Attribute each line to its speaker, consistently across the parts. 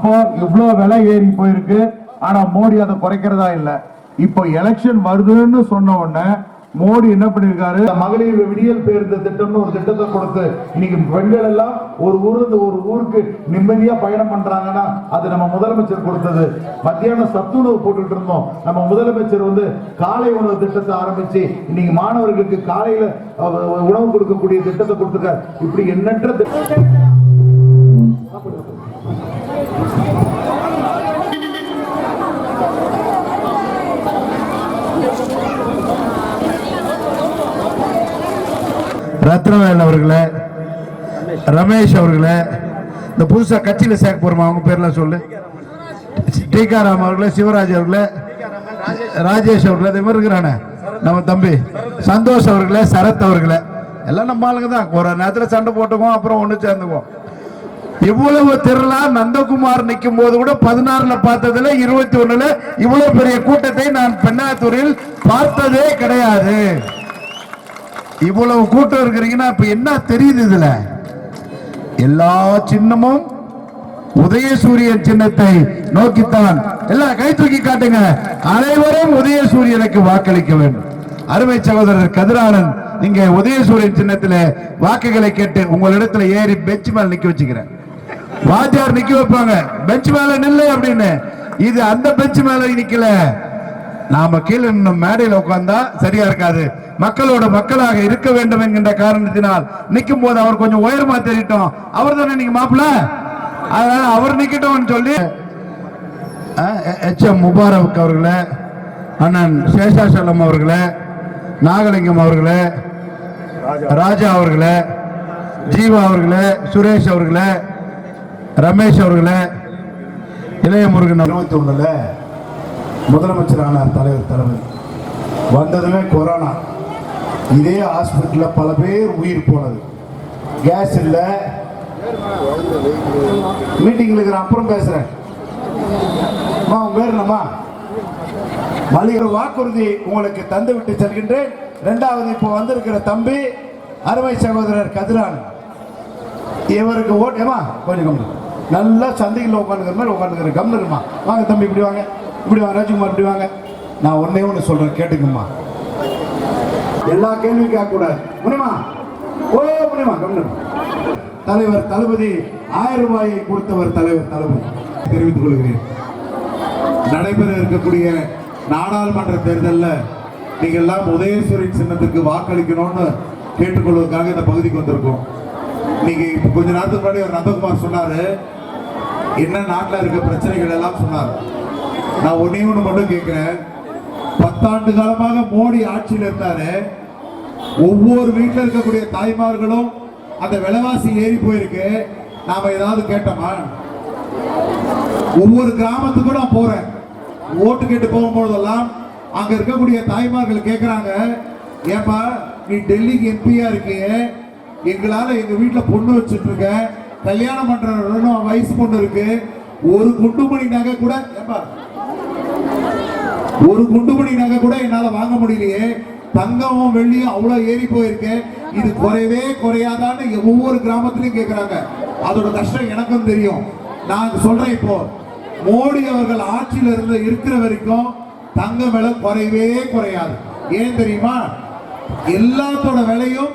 Speaker 1: அப்போ இவ்வளோ விலை ஏறி போயிருக்கு. ஆனா மோடி அதை குறைக்கிறதா இல்ல. இப்போ எலெக்ஷன் வருதுன்னு சொன்ன உடனே மோடி என்ன பண்ணிருக்காரு? மகளிர் விடியல் பேருந்து திட்டம்னு ஒரு திட்டத்தை கொடுத்து இன்னைக்கு பெண்கள் எல்லாம் ஒரு ஊர்ல ஒரு ஊருக்கு நிம்மதியா பயணம் பண்றாங்கன்னா அது நம்ம முதலமைச்சர் கொடுத்தது. மத்தியானம் சத்துணவு போட்டுட்டு இருந்தோம். நம்ம முதலமைச்சர் வந்து காலை உணவு திட்டத்தை ஆரம்பிச்சு இன்னைக்கு மாணவர்களுக்கு காலையில உணவு கொடுக்கக்கூடிய திட்டத்தை கொடுத்துருக்காரு. இப்படி எண்ணற்ற திட்டம்
Speaker 2: ரத்னவேல் அவர்களே ரமேஷ் அவர்களே இந்த புதுசாக கட்சியில் சேர்க்க போகிறோமா அவங்க பேர்லாம் சொல்லு. டீகாராம் அவர்களே சிவராஜ் அவர்களே ராஜேஷ் அவர்களே இது மாதிரி இருக்கிறானே நம்ம தம்பி. சந்தோஷ் அவர்களே சரத் அவர்களே. எல்லாம் நம்ம ஆளுங்க தான். ஒரு நேரத்தில் சண்டை போட்டுக்குவோம் அப்புறம் ஒன்று சேர்ந்துக்குவோம். இவ்வளவு திரளா நந்தகுமார் நிற்கும் போது கூட பதினாறுல பார்த்ததுல இருபத்தி ஒண்ணுல இவ்வளவு பெரிய கூட்டத்தை நான் பெண்ணாத்தூரில் பார்த்ததே கிடையாது. இவ்வளவு கூட்டம் இருக்கிறீங்கன்னா இப்ப என்ன தெரியுது இதுல? எல்லா சின்னமும் உதயசூரியன் சின்னத்தை நோக்கித்தான். எல்லாம் கை தூக்கி காட்டுங்க. அனைவரும் உதயசூரியனுக்கு வாக்களிக்க வேண்டும். அருமை சகோதரர் கதிரானன் இங்க உதயசூரியன் சின்னத்தில் வாக்குகளை கேட்டு உங்களிடத்துல ஏறி பெஞ்ச் மேல் நிக்க வச்சுக்கிறேன். வாத்தியார் நிக்க வைப்பாங்க. பெஞ்ச் மேல நில்லு அப்படின்னு. இது அந்த பெஞ்ச் மேல நிக்கல. நாம கீழே இன்னும் மேடையில் உட்கார்ந்தா சரியா இருக்காது. மக்களோட மக்களாக இருக்க வேண்டும் என்கின்ற காரணத்தினால் நிற்கும் போது அவர் கொஞ்சம் உயரமா தெரியட்டும். அவர் தானே நீங்க மாப்பிள்ள? அதனால அவர் நிக்கட்டும் சொல்லி எச் எம் முபாரக் அவர்களே அண்ணன் சேஷாசலம் அவர்களே நாகலிங்கம் அவர்களே ராஜா அவர்களே ஜீவா அவர்களே சுரேஷ் அவர்களே ரமேஷ் அவர்களே இளைய முருகன் இருபத்தி ஒண்ணுல முதலமைச்சரான தலைவர் தலைவர் வந்ததுமே கொரோனா. இதே ஹாஸ்பிட்டலில் பல பேர் உயிர் போனது. கேஸ் இல்லை. மீட்டிங்கில் இருக்கிற அப்புறம் பேசுகிறேன் அம்மா, பேர் என்னம்மா? மளிகை வாக்குறுதி உங்களுக்கு தந்து விட்டு செல்கின்றேன். ரெண்டாவது இப்போ வந்திருக்கிற தம்பி அருமை சகோதரர் கதிரான் இவருக்கு ஓட்டேமா கொஞ்சம் கொஞ்சம் நல்லா சந்தையில் உட்காந்துக்கிற மாதிரி உட்காந்துக்கிற கம்னருமா வாங்க தம்பி இப்படி வாங்க. இப்படி வாங்க ராஜ்குமார் இப்படி வாங்க. நான் ஒன்னே ஒன்று சொல்றேன் கேட்டுக்குமா எல்லா கேள்வியும் கேட்கக்கூடாது. முடியுமா ஓ முடியுமா கம்னர் தலைவர் தளபதி ஆயிரம் ரூபாயை கொடுத்தவர் தலைவர் தளபதி. தெரிவித்துக் கொள்கிறேன். நடைபெற இருக்கக்கூடிய நாடாளுமன்ற தேர்தலில் நீங்கள் எல்லாம் உதயசூரியன் சின்னத்துக்கு வாக்களிக்கணும்னு கேட்டுக்கொள்வதற்காக இந்த பகுதிக்கு வந்திருக்கோம். நீங்க கொஞ்ச நேரத்துக்கு முன்னாடி ஒரு நந்தகுமார் சொன்னாரு என்ன நாட்டில் இருக்க பிரச்சனைகள் எல்லாம் சொன்னார். நான் ஒன்னே ஒன்று மட்டும் கேட்குறேன். பத்தாண்டு காலமாக மோடி ஆட்சியில் இருந்தாரு. ஒவ்வொரு வீட்டில் இருக்கக்கூடிய தாய்மார்களும் அந்த விலைவாசி ஏறி போயிருக்கு. நாம ஏதாவது கேட்டோமா? ஒவ்வொரு கிராமத்துக்கும் நான் போறேன். ஓட்டு கேட்டு போகும்போதெல்லாம் அங்க இருக்கக்கூடிய தாய்மார்கள் கேட்குறாங்க ஏப்பா நீ டெல்லிக்கு எம்பியா இருக்கீங்க எங்களால எங்க வீட்டில் பொண்ணு வச்சுட்டு இருக்க. கல்யாணம் பண்ற வயசு பொண்ணு இருக்கு. ஒரு குண்டுமணி நகை கூட ஏப்பா ஒரு குண்டுமணி நகை கூட என்னால வாங்க முடியலையே. தங்கமும் வெள்ளியும் அவ்வளவு ஏறி போயிருக்கு. இது குறையவே குறையாதான்னு ஒவ்வொரு கிராமத்திலையும் கேக்குறாங்க. அதோட கஷ்டம் எனக்கும் தெரியும். நான் சொல்றேன் இப்போ மோடி அவர்கள் ஆட்சியில் இருந்து இருக்கிற வரைக்கும் தங்க விலை குறையவே குறையாது. ஏன் தெரியுமா? எல்லாத்தோட விலையும்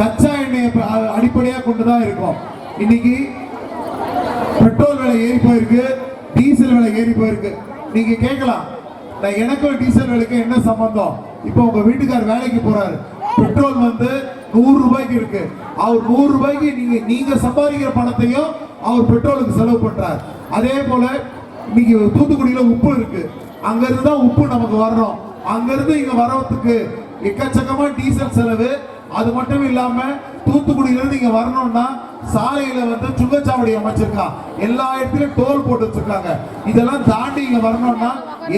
Speaker 2: கச்சா எண்ணெயை அடிப்படையாக கொண்டு தான் இருக்கும். இன்னைக்கு பெட்ரோல் விலை ஏறி போயிருக்கு டீசல் விலை ஏறி போயிருக்கு. நீங்க கேட்கலாம் நான் எனக்கும் டீசல் விலைக்கு என்ன சம்பந்தம்? இப்போ உங்க வீட்டுக்கார் வேலைக்கு போறாரு. பெட்ரோல் வந்து நூறு ரூபாய்க்கு இருக்கு. அவர் நூறு ரூபாய்க்கு நீங்க நீங்க சம்பாதிக்கிற பணத்தையும் அவர் பெட்ரோலுக்கு செலவு பண்றார். அதே போல இன்னைக்கு தூத்துக்குடியில உப்பு இருக்கு. அங்க இருந்து தான் உப்பு நமக்கு வர்றோம் அங்க இருந்து இங்க வர்றதுக்கு எக்கச்சக்கமா டீசல் செலவு. அது மட்டும் இல்லாம தூத்துக்குடியில இருந்து இங்க வரணும்னா சாலையில வந்து சுங்கச்சாவடி அமைச்சிருக்கா. எல்லா இடத்துலயும் டோல் போட்டு வச்சிருக்காங்க இதெல்லாம் தாண்டி இங்க வரணும்னா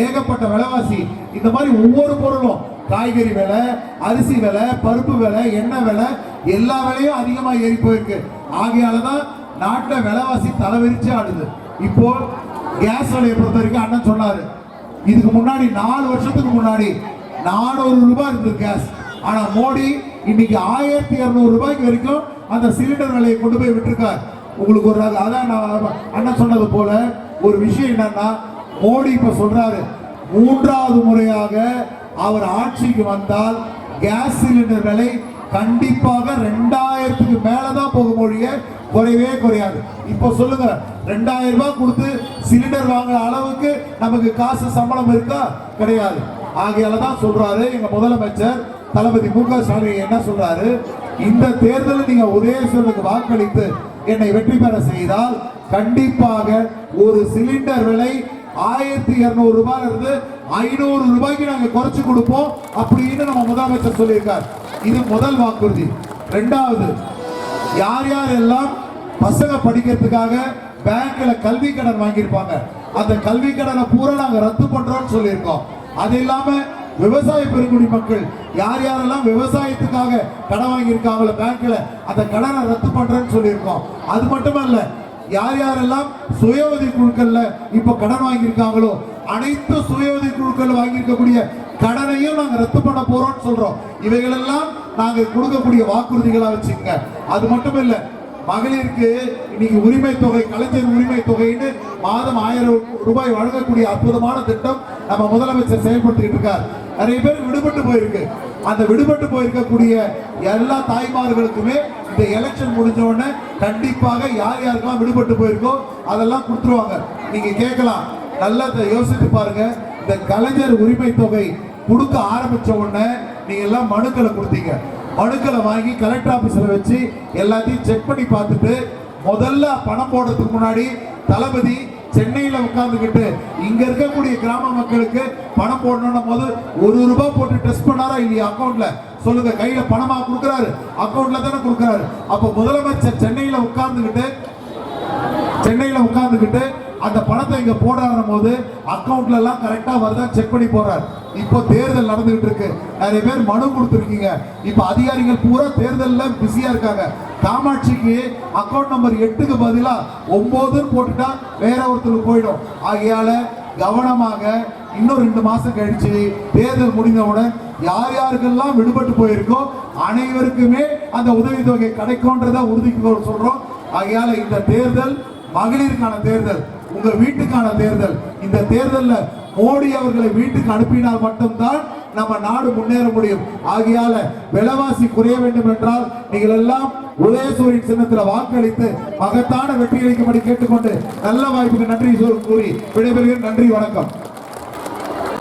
Speaker 2: ஏகப்பட்ட விலைவாசி. இந்த மாதிரி ஒவ்வொரு பொருளும். காய்கறி விலை அரிசி விலை பருப்பு விலை எண்ணெய் விலை எல்லா விலையும் அதிகமா ஏறி போயிருக்கு. ஆகையாலதான் நாட்டுல விலைவாசி தலைவரிச்சு ஆடுது. இப்போ கேஸ் விலையை பொறுத்த வரைக்கும் அண்ணன் சொன்னாரு. இதுக்கு முன்னாடி நாலு வருஷத்துக்கு முன்னாடி நானூறு ரூபாய் இருந்தது கேஸ். ஆனா மோடி இன்னைக்கு ஆயிரத்தி இருநூறு ரூபாய்க்கு வரைக்கும் அந்த சிலிண்டர் விலையை கொண்டு போய் விட்டுருக்கார். உங்களுக்கு ஒரு அதான் நான் அண்ணன் சொன்னது போல ஒரு விஷயம் என்னன்னா மோடி இப்ப சொல்றாரு மூன்றாவது முறையாக அவர் ஆட்சிக்கு வந்தால் கேஸ் சிலிண்டர் விலை கண்டிப்பாக ரெண்டாயிரத்துக்கு மேலதான் போக மொழிய குறையவே குறையாது. இப்போ சொல்லுங்க ரெண்டாயிரம் ரூபாய் கொடுத்து சிலிண்டர் வாங்குற அளவுக்கு நமக்கு காசு சம்பளம் இருக்கா? கிடையாது. ஆகையால தான் சொல்றாரு எங்க முதலமைச்சர் தளபதி மு க ஸ்டாலின் என்ன சொல்றாரு? இந்த தேர்தலில் நீங்க உதயசூரனுக்கு வாக்களித்து என்னை வெற்றி பெற செய்தால் கண்டிப்பாக ஒரு சிலிண்டர் விலை ஆயிரத்தி இருநூறு ரூபாய் இருந்து ஐநூறு ரூபாய்க்கு நாங்க குறைச்சு கொடுப்போம் அப்படின்னு நம்ம முதலமைச்சர் சொல்லியிருக்கார். இது முதல் வாக்குறுதி. ரெண்டாவது யார் யார் எல்லாம் பசங்க படிக்கிறதுக்காக பேங்க்ல கல்வி கடன் வாங்கியிருப்பாங்க. அந்த கல்வி கடனை பூரா நாங்க ரத்து பண்றோம்னு சொல்லியிருக்கோம். அது இல்லாம விவசாய பெருங்குடி மக்கள் யார் யாரெல்லாம் விவசாயத்துக்காக கடன் வாங்கியிருக்காங்களோ பேங்க்ல அந்த கடனை ரத்து பண்றேன்னு சொல்லியிருக்கோம். அது மட்டுமல்ல யார் யாரெல்லாம் சுய உதவி குழுக்கள்ல இப்ப கடன் வாங்கியிருக்காங்களோ அனைத்து சுய உதவி குழுக்கள் வாங்கியிருக்கக்கூடிய கடனையும் நாங்க ரத்து பண்ண போறோம்னு சொல்றோம். இவைகளெல்லாம் நாங்க கொடுக்கக்கூடிய வாக்குறுதிகளா வச்சுக்கோங்க. அது மட்டும் இல்லை மகளிருக்கு இன்னைக்கு உரிமை தொகை கலைஞர் உரிமை தொகைன்னு மாதம் ஆயிரம் ரூபாய் வழங்கக்கூடிய அற்புதமான திட்டம் நம்ம முதலமைச்சர் செயல்படுத்திட்டு இருக்கார். நிறைய பேர் விடுபட்டு போயிருக்கு. அந்த விடுபட்டு போயிருக்கக்கூடிய எல்லா தாய்மார்களுக்குமே இந்த எலெக்ஷன் முடிஞ்ச உடனே கண்டிப்பாக யார் யாருக்கெல்லாம் விடுபட்டு போயிருக்கோ அதெல்லாம் கொடுத்துருவாங்க. நீங்க கேட்கலாம். நல்லா யோசித்து பாருங்க. இந்த கலைஞர் உரிமை தொகை கொடுக்க ஆரம்பிச்ச உடனே நீங்க எல்லாம் மனுக்களை கொடுத்தீங்க. மனுக்களை வாங்கி கலெக்டர் ஆஃபீஸில் வச்சு எல்லாத்தையும் செக் பண்ணி பார்த்துட்டு முதல்ல பணம் போடுறதுக்கு முன்னாடி தளபதி சென்னையில் உட்காந்துக்கிட்டு இங்க இருக்கக்கூடிய கிராம மக்களுக்கு பணம் போடணும் போது ஒரு ரூபாய் போட்டு டெஸ்ட் பண்ணாரா இல்லையா அக்கௌண்ட்ல சொல்லுங்க கையில பணமா கொடுக்குறாரு. அக்கௌண்ட்ல தானே கொடுக்குறாரு. அப்ப முதலமைச்சர் சென்னையில உட்கார்ந்துகிட்டு சென்னையில உட்கார்ந்துகிட்டு அந்த பணத்தை இங்க போடாத போது அக்கௌண்ட்லலாம் எல்லாம் கரெக்டா வருதா செக் பண்ணி போறார் இப்போ தேர்தல் நடந்துகிட்டு இருக்கு. நிறைய பேர் மனு கொடுத்துருக்கீங்க. இப்போ அதிகாரிகள் பூரா தேர்தலில் பிஸியாக இருக்காங்க. காமாட்சிக்கு அக்கௌண்ட் நம்பர் எட்டுக்கு பதிலாக ஒம்போதுன்னு போட்டுட்டா வேற ஒருத்தருக்கு போயிடும். ஆகையால கவனமாக இன்னும் ரெண்டு மாசம் கழிச்சு தேர்தல் முடிந்தவுடன் யார் யாருக்கெல்லாம் விடுபட்டு போயிருக்கோ அனைவருக்குமே அந்த உதவித்தொகை கிடைக்கும்ன்றத உறுதிக்கு சொல்றோம். ஆகையால இந்த தேர்தல் மகளிருக்கான தேர்தல் உங்க வீட்டுக்கான தேர்தல் இந்த தேர்தல்ல மோடி அவர்களை வீட்டுக்கு அனுப்பினால் மட்டும்தான் நம்ம நாடு முன்னேற முடியும். ஆகையால விலைவாசி குறைய வேண்டும் என்றால் நீங்கள் எல்லாம் உதயசூரியன் சின்னத்தில் வாக்களித்து மகத்தான வெற்றி அளிக்கும்படி கேட்டுக்கொண்டு நல்ல வாய்ப்புக்கு நன்றி கூறி விடைபெறுகிறேன். நன்றி வணக்கம்.